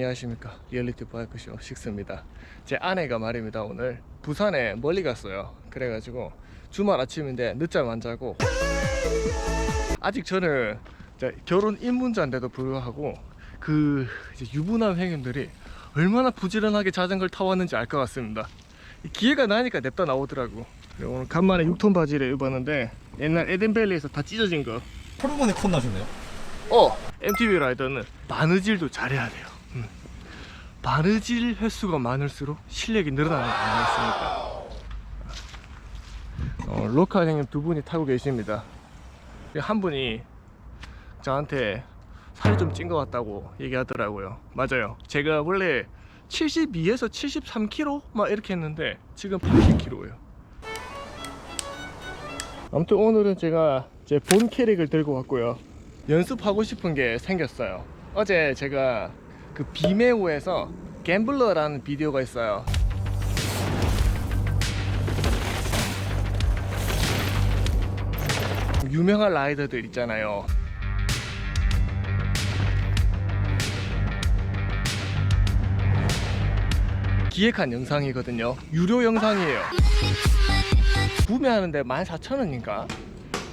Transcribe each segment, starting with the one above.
안녕하십니까. 리얼리티 바이크쇼 식스입니다. 제 아내가 말입니다. 오늘 부산에 멀리 갔어요. 그래가지고 주말 아침인데 늦잠 안 자고. 아직 저는 결혼 입문자인데도 불구하고 그 유부남 행인들이 얼마나 부지런하게 자전거를 타왔는지 알 것 같습니다. 이 기회가 나니까 냅다 나오더라고. 오늘 간만에 6톤 바지를 입었는데 옛날 에덴벨리에서 다 찢어진 거. 하루 만에 콘 나셨네요. 어, MTB 라이더는 바느질도 잘해야 돼요. 음. 바느질 횟수가 많을수록 실력이 늘어나는 거 아니겠습니까? 어, 로카 형님 두 분이 타고 계십니다. 한 분이 저한테 살이 좀 찐 것 같다고 얘기하더라고요. 맞아요. 제가 원래 72에서 73kg 막 이렇게 했는데 지금 80kg예요. 아무튼 오늘은 제가 제 본 캐릭을 들고 왔고요. 연습하고 싶은 게 생겼어요. 어제 제가 그 비메오에서 갬블러라는 비디오가 있어요. 유명한 라이더들 있잖아요. 기획한 영상이거든요. 유료 영상이에요. 구매하는데 14,000원인가?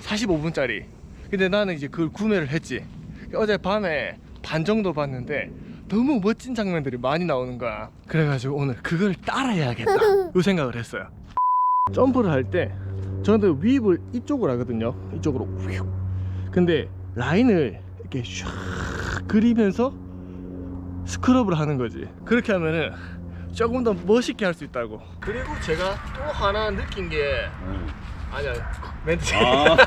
45분짜리. 근데 나는 이제 그걸 구매를 했지. 어제 밤에 반 정도 봤는데 너무 멋진 장면들이 많이 나오는 거야. 그래가지고 오늘 그걸 따라해야겠다. 이 생각을 했어요. 점프를 할 때 저는 윗을 이쪽으로 하거든요. 이쪽으로. 휙. 근데 라인을 이렇게 샥 그리면서 스크럽을 하는 거지. 그렇게 하면은 조금 더 멋있게 할 수 있다고. 그리고 제가 또 하나 느낀 게 아니야 멘트 아,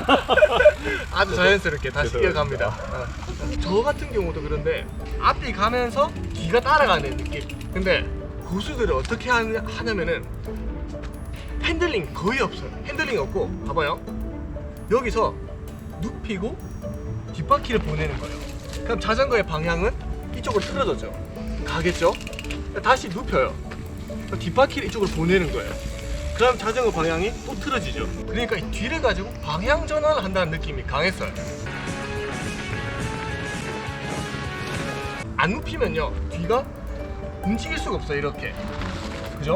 아주 자연스럽게 다시. 이어갑니다. 어. 저 같은 경우도 그런데 앞이 가면서 뒤가 따라가는 느낌. 근데 고수들이 어떻게 하느- 하냐면은 핸들링 거의 없어요. 핸들링 없고 봐봐요. 여기서 눕히고 뒷바퀴를 보내는 거예요. 그럼 자전거의 방향은 이쪽으로 틀어졌죠. 가겠죠? 다시 눕혀요. 뒷바퀴를 이쪽으로 보내는 거예요. 그럼 자전거 방향이 또 틀어지죠. 그러니까 이 뒤를 가지고 방향 전환을 한다는 느낌이 강했어요. 안 눕히면요 뒤가 움직일 수가 없어요 이렇게 그죠?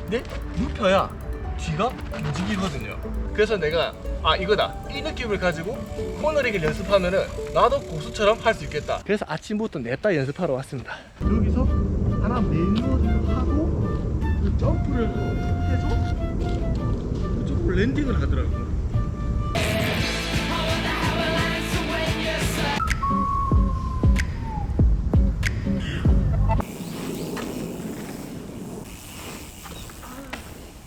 근데 눕혀야 뒤가 움직이거든요 그래서 내가 아 이거다 이 느낌을 가지고 코너링을 연습하면은 나도 고수처럼 할 수 있겠다 그래서 아침부터 냅다 연습하러 왔습니다 여기서 하나 매뉴얼을 하고 그 점프를 해서 그쪽으로 랜딩을 하더라고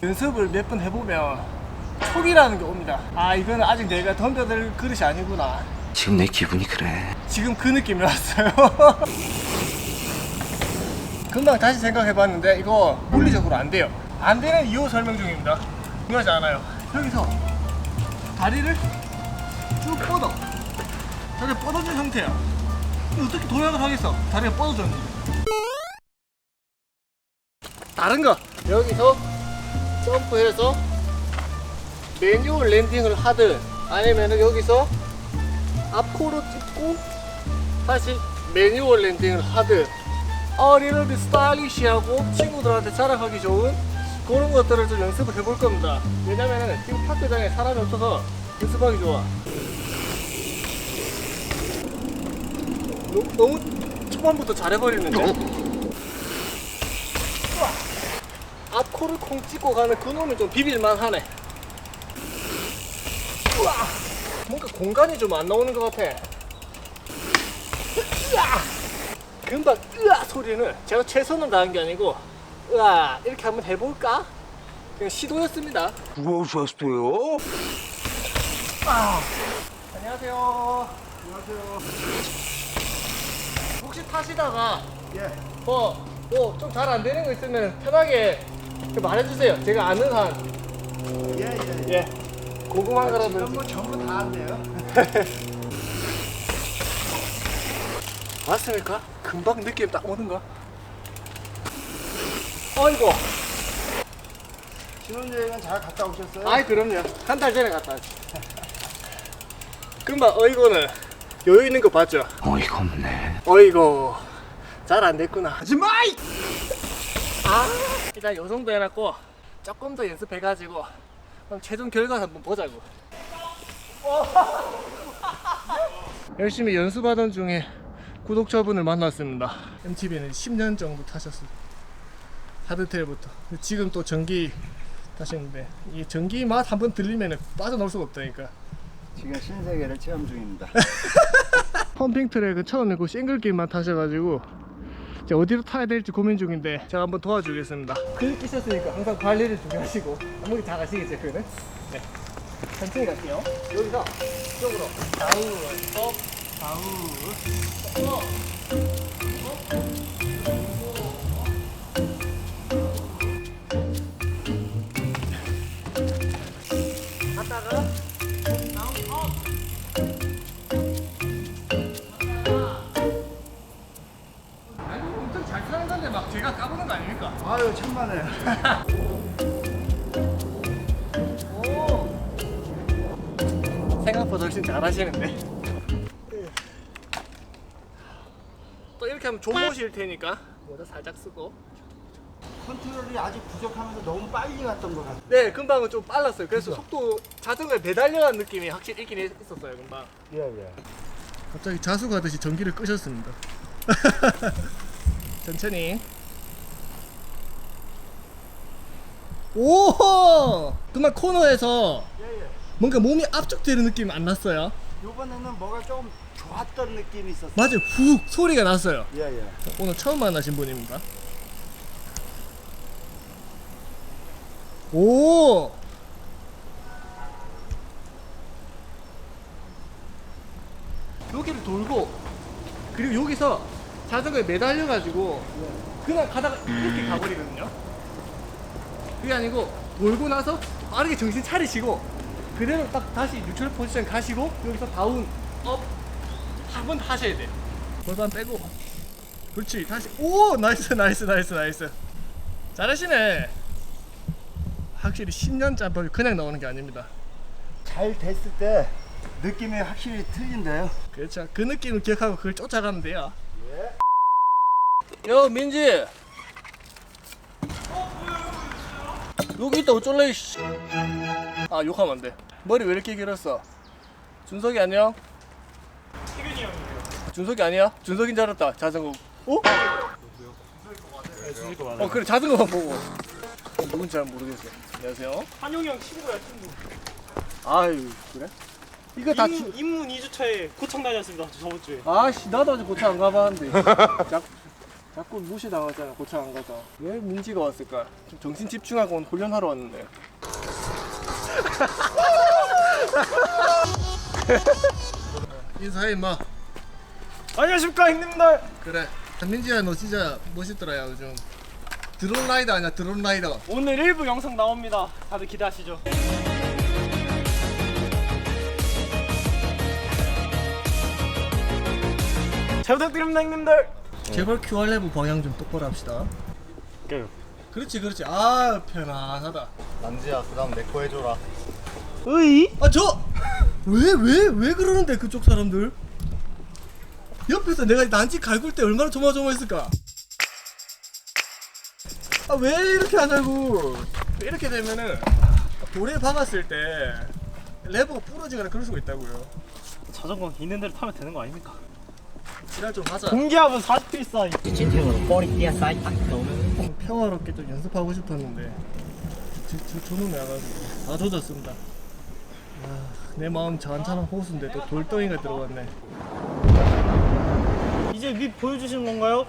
연습을 몇 번 해보면 촉이라는 게 옵니다. 아 이거는 아직 내가 덤벼들 그릇이 아니구나. 지금 내 기분이 그래. 지금 그 느낌이 왔어요. 금방 다시 생각해봤는데 이거 물리적으로 안 돼요. 안 되는 이유 설명 중입니다. 중요하지 않아요. 여기서 다리를 쭉 뻗어. 다리를 뻗어준 상태야. 어떻게 도약을 하겠어? 다리가 뻗어졌는데. 다른 거 여기서 점프해서 매뉴얼 랜딩을 하든 아니면은 여기서 앞으로 찍고 다시 매뉴얼 랜딩을 하든 어리를 스타일리시하고 친구들한테 자랑하기 좋은 그런 것들을 좀 연습을 해볼 겁니다. 왜냐면은 지금 파크장에 사람이 없어서 연습하기 좋아. 너무, 너무 초반부터 잘해버리는데. 앞코를 콩 찍고 가는 그놈이 좀 비빌만 하네. 뭔가 공간이 좀 안 나오는 것 같아. 으아! 금방 으아 소리는 제가 최선을 다한 게 아니고 으아 이렇게 한번 해볼까? 그냥 시도였습니다 무엇이었어요? 아, 안녕하세요 안녕하세요 혹시 타시다가 뭐뭐 좀 잘 안 되는 거 있으면 편하게 말해주세요 제가 아는 한 예예. 예. 궁금한 거라든지. 지금 뭐 전부 다 한대요. 맞습니까? 금방 느낌 딱 오는가? 어이구. 신혼여행은 잘 갔다 오셨어요? 아이 그럼요. 한 달 전에 갔다 왔지. 금방 어이구는 여유 있는 거 봤죠? 어이가 없네. 어이구. 잘안 됐구나. 하지마! 아, 일단 요 정도 해놨고 조금 더 연습해가지고 그럼 최종 결과 한번 보자고. 열심히 연습하던 중에 구독자분을 만났습니다. MTB는 10년 정도 타셨어요. 하드테일부터. 지금 또 전기 타시는데 이 전기 맛 한번 들리면 빠져나올 수가 없다니까. 지금 신세계를 체험 중입니다. 펌핑 트랙은 처음에 그 싱글길만 타셔가지고 이제 어디로 타야 될지 고민 중인데 제가 한번 도와주겠습니다. 글 끼셨으니까 항상 관리를 중요하시고 아무리 잘 아시겠죠 그는? 네. 천천히 갈게요. 여기서 이쪽으로 좌우 업 업 갔다가 아닙니까? 아유 천만에. 오 생각보다 훨씬 잘하시는데 하면 조모실 테니까. 모자 살짝 쓰고. 컨트롤이 아직 부족하면서 너무 빨리 갔던 것 같아요. 네 금방은 좀 빨랐어요. 그래서 속도 자전거에 매달려간 느낌이 확실히 있긴 있었어요 금방. 예 예. 갑자기 자수 가듯이 전기를 끄셨습니다. 천천히. 오 그만 코너에서 예 예. 뭔가 몸이 압축되는 느낌이 안 났어요 이번에는 뭐가 조금 좋았던 느낌이 있었어요. 맞아요. 훅 소리가 났어요. 예 예. 오늘 처음 만나신 분입니다 오! 여기를 돌고 그리고 여기서 자전거에 매달려 가지고 그냥 가다가 이렇게 가버리거든요. 그게 아니고 돌고 나서 빠르게 정신 차리시고 그대로 딱 다시 뉴트럴 포지션 가시고 여기서 다운. 업. 한 번 하셔야 돼 골반 빼고. 그렇지. 다시. 오! 나이스 나이스 나이스 나이스. 잘하시네. 확실히 10년 짬밥이 그냥 나오는 게 아닙니다. 잘 됐을 때 느낌이 확실히 틀린데요. 그렇죠. 그 느낌을 기억하고 그걸 쫓아가면 돼요. 여 민지. 여기 있다 어쩔래 이씨. 아 욕하면 안돼. 머리 왜 이렇게 길었어? 준석이 안녕 희근이 형이에요. 준석이 아니야? 준석인 줄 알았다 자전거. 어? 어 그래 자전거만 보고. 누군지 잘 모르겠어 안녕하세요. 한용이 형 친구야 친구. 아유 그래? 이거 다 입문, 입문 2주차에 고창 다녔습니다 저번 주에. 아씨 나도 아직 고창 안 가봤는데. 자꾸, 자꾸 무시당하잖아 고창 안 가서. 왜 민지가 왔을까? 좀 정신 집중하고 훈련하러 왔는데 인사해 임마. 안녕하십니까 형님들 그래. 민지야 너 진짜 멋있더라 야 요즘. 드론 라이더 아니야 드론 라이더. 오늘 일부 영상 나옵니다. 다들 기대하시죠? 잘 부탁드립니다 형님들 제발 QR 레브 방향 좀 똑바로 합시다. 네. 그렇지 그렇지. 아 편안하다. 남지야 그다음 내 거 해줘라. 으이 아 저! 왜 왜 왜 그러는데 그쪽 사람들? 옆에서 내가 난지 갈굴 때 얼마나 조마조마했을까? 아 왜 이렇게 하냐고 이렇게 되면은 돌에 박았을 때 레버가 부러지거나 그럴 수가 있다고요 자전거 있는 대로 타면 되는 거 아닙니까? 지랄 좀 하자 공기압은 40필사 좀 평화롭게 좀 연습하고 싶었는데 저, 저, 저놈이 와가지고 다 젖었습니다 아, 내 마음 잔잔한 호수인데 또 돌덩이가 들어갔네. 이제 밑 보여주시는 건가요?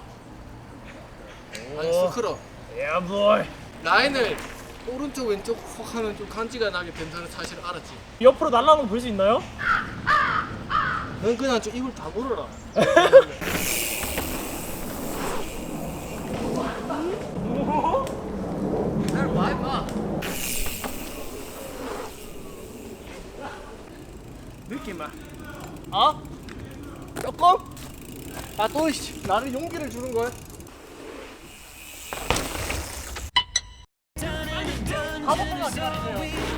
아니 스크러. 야 보이 라인을 오른쪽 왼쪽 확 하면 좀 간지가 나게 된다는 사실을 알았지. 옆으로 날라오는 거 볼 수 있나요? 넌 그냥 좀 입을 다 물어라 임마. 어? 조금? 아또 나를 용기를 주는 거야. 가보고 가세요.